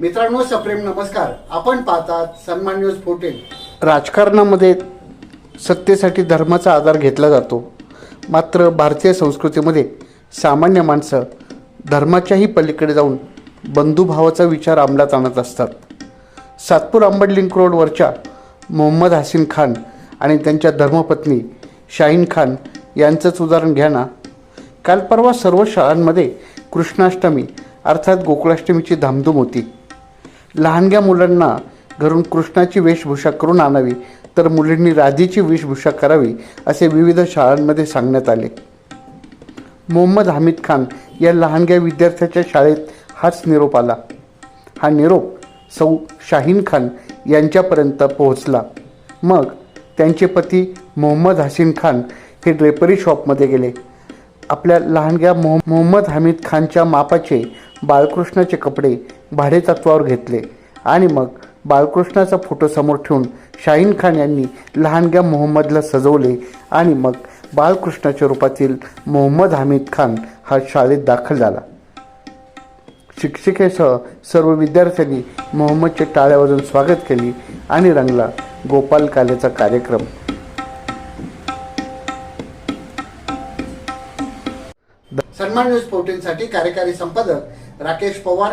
मित्रांनो सप्रेम नमस्कार. आपण पाहतात सन्मान न्यूज फोर्टीन राजकारणामध्ये सत्तेसाठी धर्माचा आधार घेतला जातो. मात्र भारतीय संस्कृतीमध्ये सामान्य माणसं धर्माच्याही पलीकडे जाऊन बंधुभावाचा विचार अंमलात आणत असतात. सातपूर अंबड लिंक रोडवरच्या मोहम्मद हसीन खान आणि त्यांच्या धर्मपत्नी शाहीन खान यांचंच उदाहरण घ्या ना. काल परवा सर्व शाळांमध्ये कृष्णाष्टमी अर्थात गोकुळाष्टमीची धामधूम होती. लहानग्या मुलांना घरून कृष्णाची वेशभूषा करून आणावी तर मुलींनी राधीची वेशभूषा करावी असे विविध शाळांमध्ये सांगण्यात आले. मोहम्मद हामिद खान या लहानग्या विद्यार्थ्याच्या शाळेत हाच निरोप आला. हा निरोप सौ शाहीन खान यांच्यापर्यंत पोहोचला. मग त्यांचे पती मोहम्मद हसीन खान हे ड्रेपरी शॉपमध्ये गेले. आपल्या लहानग्या मोह मोहम्मद हमीद खानच्या मापाचे बाळकृष्णाचे कपडे भाडेतत्वावर घेतले. आणि मग बाळकृष्णाचा फोटो समोर ठेवून शाहीन खान यांनी लहानग्या मोहम्मदला सजवले आणि मग बाळकृष्णाच्या रूपातील मोहम्मद हमीद खान हा शाळेत दाखल झाला. शिक्षिकेसह सर्व विद्यार्थ्यांनी मोहम्मदचे टाळ्या वाजून स्वागत केले आणि रंगला गोपाल कालेचा कार्यक्रम. सन्मान न्यूज फोर्टीनसाठी कार्यकारी संपादक राकेश पवार